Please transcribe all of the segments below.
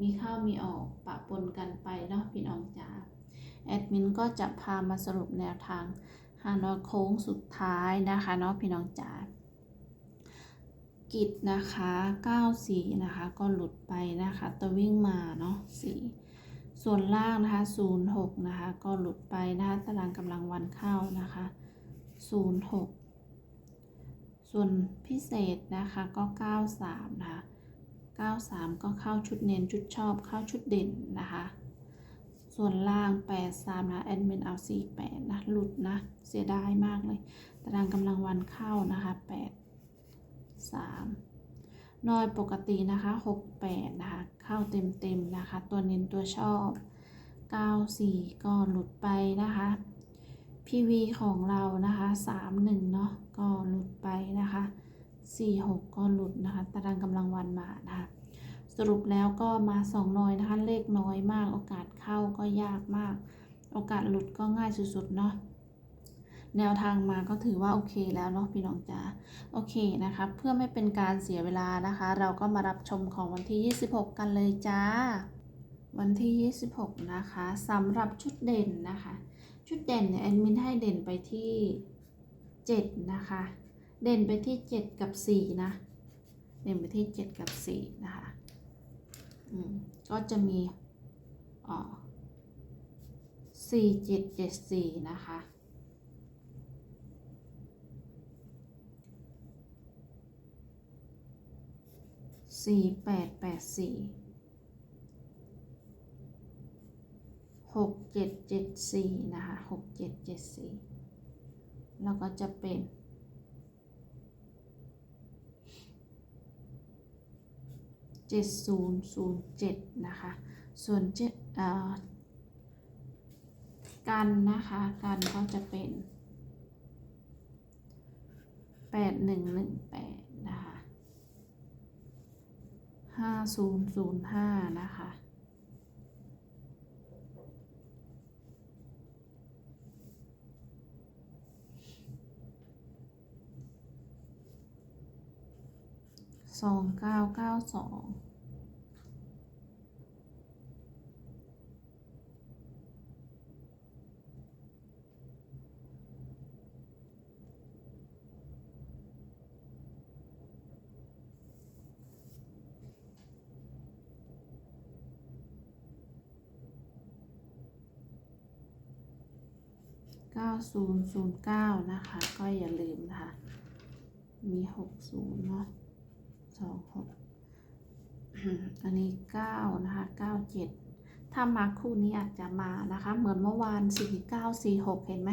มีเข้ามีออกปะปนกันไปเนาะพี่น้องจ๋าแอดมินก็จะพามาสรุปแนวทางฮานอยโค้งสุดท้ายนะคะเนาะพี่น้องจ๋ากิจนะคะ 94 นะคะ ก็หลุดไปนะคะตัววิ่งมาเนาะ4ส่วนล่างนะคะ 06 นะคะ ก็หลุดไปนะคะตารางกำลังวันเข้านะคะ 06 ส่วนพิเศษนะคะก็ 93 นะคะ 93 ก็เข้าชุดเน้นชุดชอบเข้าชุดเด่นนะคะ ส่วนล่าง 83 นะแอดมินเอา 48 นะ หลุดนะ เสียดายมากเลย ตารางกำลังวันเข้านะคะ 8 3 นอยปกตินะคะ 68 นะคะ เข้าเต็มๆนะคะ ตัวเน้นตัวชอบ 94 ก็หลุดไปนะคะ PV ของเรานะคะ 31 เนาะก็หลุดไปนะคะ 46 ก็หลุดนะคะ ตารางกำลังวันมานะคะ สรุปแล้วก็มาสองน้อยนะคะ เลขน้อยมาก โอกาสเข้าก็ยากมาก โอกาสหลุดก็ง่ายสุดๆเนาะแนวทางมาก็ถือว่าโอเคแล้วเนาะพี่น้องจ๋าโอเคนะคะเพื่อไม่เป็นการเสียเวลานะคะ เราก็มารับชมของวันที่ 26 กันเลยจ้า วันที่ 26 นะคะสำหรับชุดเด่นนะคะ ชุดเด่นเนี่ยแอดมินให้เด่นไปที่ 7 นะคะ เด่นไปที่ 7 กับ 4 นะ เด่นไปที่ 7 กับ 4 นะคะ อืม ก็จะมีอ๋อสี่เจ็ดเจ็ดสี่นะคะ สี่แปดแปดสี่หกเจ็ดเจ็ดสี่นะคะหกเจ็ดเจ็ดสี่แล้วก็จะเป็น เจ็ดศูนย์ศูนย์เจ็ดนะคะ ส่วนเจ็ดอ่อกันนะคะ กันก็จะเป็นแปดหนึ่งหนึ่งแปดนะคะห้าศูนย์ศูนย์ห้านะคะ สองเก้าเก้าสองเก้าศูนย์ศูนย์เก้านะคะ ก็อย่าลืมนะคะ มีหกศูนย์เนาะ สองหกอันนี้เก้านะคะเก้าเจ็ดถ้ามาคู่นี้อาจจะมานะคะ เหมือนเมื่อวานสี่เก้าสี่หกเห็นไหม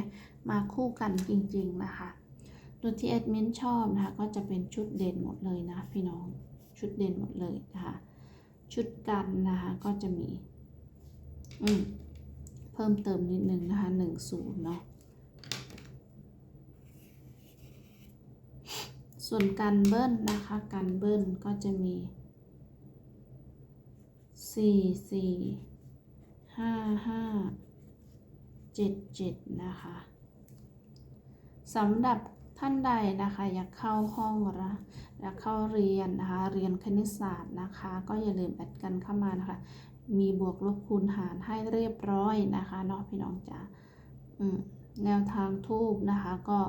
มาคู่กันจริง ๆ นะคะตัวที่แอดมินชอบนะคะ ก็จะเป็นชุดเด่นหมดเลยนะพี่น้องชุดเด่นหมดเลยนะคะ ชุดกันนะคะ ก็จะมี อืมเพิ่มเติมนิดนึงนะคะหนึ่งศูนย์เนาะ ส่วนการเบิ้ลนะคะ การเบิ้ลก็จะมีสี่สี่ห้าห้าเจ็ดเจ็ดนะคะสำหรับท่านใดนะคะอยากเข้าห้องละอยากเข้าเรียนนะคะ เรียนคณิตศาสตร์นะคะ ก็อย่าลืมแอดกันเข้ามานะคะ มีบวกลบคูณหารให้เรียบร้อยนะคะเนาะพี่น้องจ๋าแนวทางทูบนะคะก็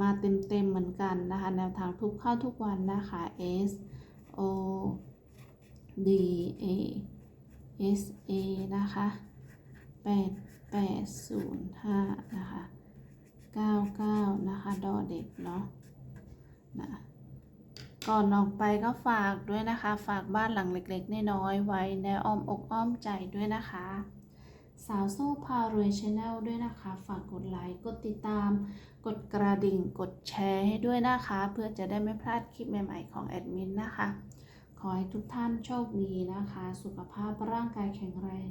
มาเต็มๆเหมือนกันนะคะ แนวทางทุกเข้าทุกวันนะคะ S O D A SA นะคะ 8805 นะคะ 99 นะคะ ดอเด็กเนาะนะก่อนออกไปก็ฝากด้วยนะคะ ฝากบ้านหลังเล็กๆน้อยๆไว้ในอ้อมอกอ้อมใจด้วยนะคะ สาวโซ่พารวยชาแนลด้วยนะคะ ฝากกดไลค์ กดติดตาม กดกระดิ่ง กดแชร์ให้ด้วยนะคะ เพื่อจะได้ไม่พลาดคลิปใหม่ๆของแอดมินนะคะ ขอให้ทุกท่านโชคดีนะคะ สุขภาพร่างกายแข็งแรง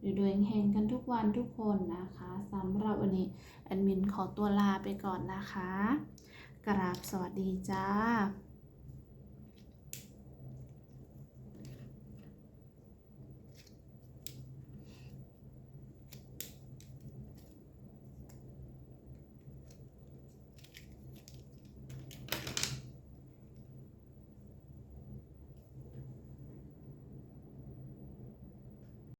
อยู่ด้วยเฮงกันทุกวันทุกคนนะคะสำหรับวันนี้แอดมินขอตัวลาไปก่อนนะคะ กราบสวัสดีจ้า